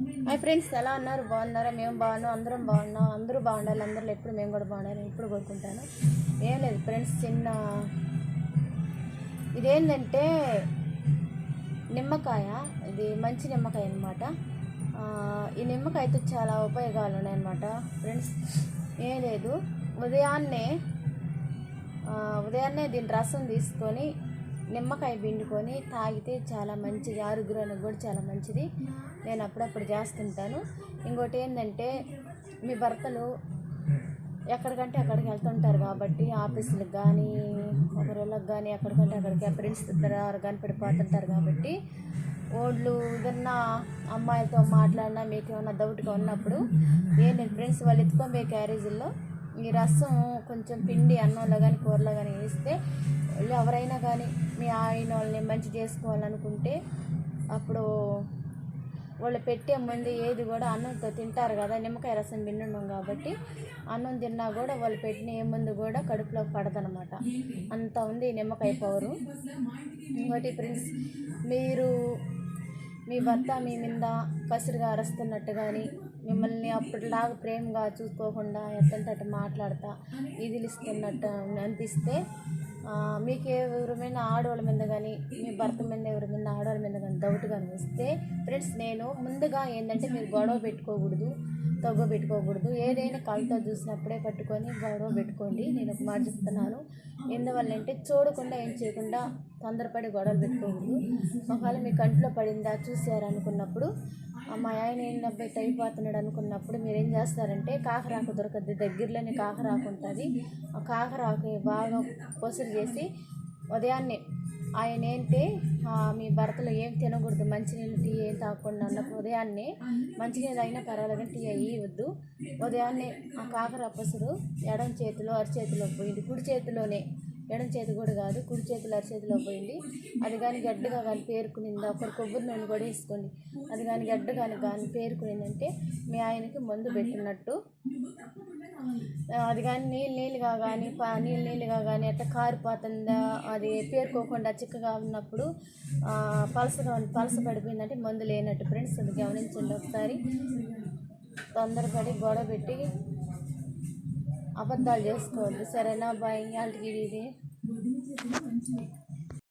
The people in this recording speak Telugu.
హాయ్ ఫ్రెండ్స్ ఎలా ఉన్నారు? బాగున్నారా? మేము బాగున్నాం అందరం బాగున్నాం. అందరూ బాగుండాలి అందరూ ఎప్పుడు మేము కూడా బాగుండాలి ఎప్పుడు కోరుకుంటాను. ఏం లేదు ఫ్రెండ్స్ చిన్న ఇదేంటంటే నిమ్మకాయ. ఇది మంచి నిమ్మకాయ అనమాట ఈ నిమ్మకాయతో చాలా ఉపయోగాలు ఉన్నాయన్నమాట. ఫ్రెండ్స్ ఏం లేదు. ఉదయాన్నే ఉదయాన్నే దీని రసం తీసుకొని నిమ్మకాయ పిండుకొని తాగితే చాలా మంచిది. ఆరోగ్యానికి కూడా చాలా మంచిది. నేను అప్పుడప్పుడు చేస్తుంటాను. ఇంకోటి ఏంటంటే మీ భర్తలు ఎక్కడికంటే అక్కడికి వెళ్తుంటారు కాబట్టి ఆఫీసులకు కానీ ఒకరోళ్ళకి కానీ ఎక్కడికంటే అక్కడికి ఫ్రెండ్స్ దగ్గర కనిపెడిపోతుంటారు కాబట్టి వాళ్ళు ఏదన్నా అమ్మాయిలతో మాట్లాడినా మీకు ఏమన్నా డౌట్గా ఉన్నప్పుడు నేను ఫ్రెండ్స్ వాళ్ళు ఎత్తుకో మీ క్యారేజీల్లో ఈ రసం కొంచెం పిండి అన్నంలో కానీ కూరలో కానీ వేస్తే ఎవరైనా కానీ మీ ఆయన వాళ్ళని మంచి చేసుకోవాలనుకుంటే అప్పుడు వాళ్ళు పెట్టే ముందు ఏది కూడా అన్నంతో తింటారు కదా నిమ్మకాయ రసం పిండున్నాం కాబట్టి అన్నం తిన్నా కూడా వాళ్ళు పెట్టిన ఏ ముందు కూడా కడుపులోకి పడదనమాట అంత ఉంది నిమ్మకాయ పవరు ఇంకోటి ఫ్రెండ్స్ మీరు మీ భర్త మీ మీద పసిరిగా అరుస్తున్నట్టు కానీ మిమ్మల్ని అప్పటిలాగా ప్రేమగా చూసుకోకుండా ఎట్టంటే అట్ట మాట్లాడతా ఇదిలిస్తున్నట్టు అనిపిస్తే మీకు ఎవరి ఆడవాళ్ళ మీద కానీ మీ భర్త మీద ఎవరి మీద ఆడవాళ్ళ మీద కానీ డౌట్ కనిపిస్తే ఫ్రెండ్స్ నేను ముందుగా ఏంటంటే మీరు గొడవ పెట్టుకోకూడదు. తగ్గ పెట్టుకోకూడదు. ఏదైనా కళ్ళతో చూసినప్పుడే పట్టుకొని గొడవ పెట్టుకోండి. నేను ఒక మాట చెప్తున్నాను. ఎందువల్ల అంటే చూడకుండా ఏం చేయకుండా తొందరపడి గొడవలు పెట్టుకోకూడదు. ఒకవేళ మీ కంట్లో పడిందా చూసారు అనుకున్నప్పుడు మా ఆయన ఏంటబ్బా అయిపోతున్నాడు అనుకున్నప్పుడు మీరు ఏం చేస్తారంటే కాకరాకు దొరకద్ది. దగ్గరలోనే కాకరాకు ఉంటుంది. ఆ కాకరాకు బాగా పొసురు చేసి ఉదయాన్నే ఆయన ఏంటి? మీ భర్తలు ఏం తినకూడదు మంచినీళ్ళు టీ ఏం తాగకుండా అన్నప్పుడు ఉదయాన్నే మంచినీళ్ళు అయినా పర్వాలేదు టీ అయ్యి వద్దు ఉదయాన్నే ఆ కాకర అప్పసుడు ఎడం చేతిలో అరిచేతిలో పోయింది. కుడి చేతిలోనే ఎడం చేతి కూడా కాదు కుడి చేతిలో అరిచేతిలో పోయింది. అది కానీ గడ్డగా కానీ పేరుకునిందా? ఒకరు కొబ్బరి నూనె కూడా వేసుకోండి. అది కానీ గడ్డ కానీ కానీ పేరుకునిందంటే మీ ఆయనకి మందు పెట్టినట్టు. అది కానీ నీళ్ళు నీళ్ళుగా కానీ పా నీళ్ళు నీళ్ళుగా కానీ అట్లా కారిపోతుందా? అది పేరుకోకుండా చిక్కగా ఉన్నప్పుడు పలసగా పలస పడిపోయిందంటే మందు లేనట్టు. ఫ్రెండ్స్ అది గమనించండి ఒకసారి. తొందరపడి గొడవ పెట్టి అబద్ధాలు చేసుకోవద్దు. సరేనా బాయ్? వాళ్ళకి ఇది.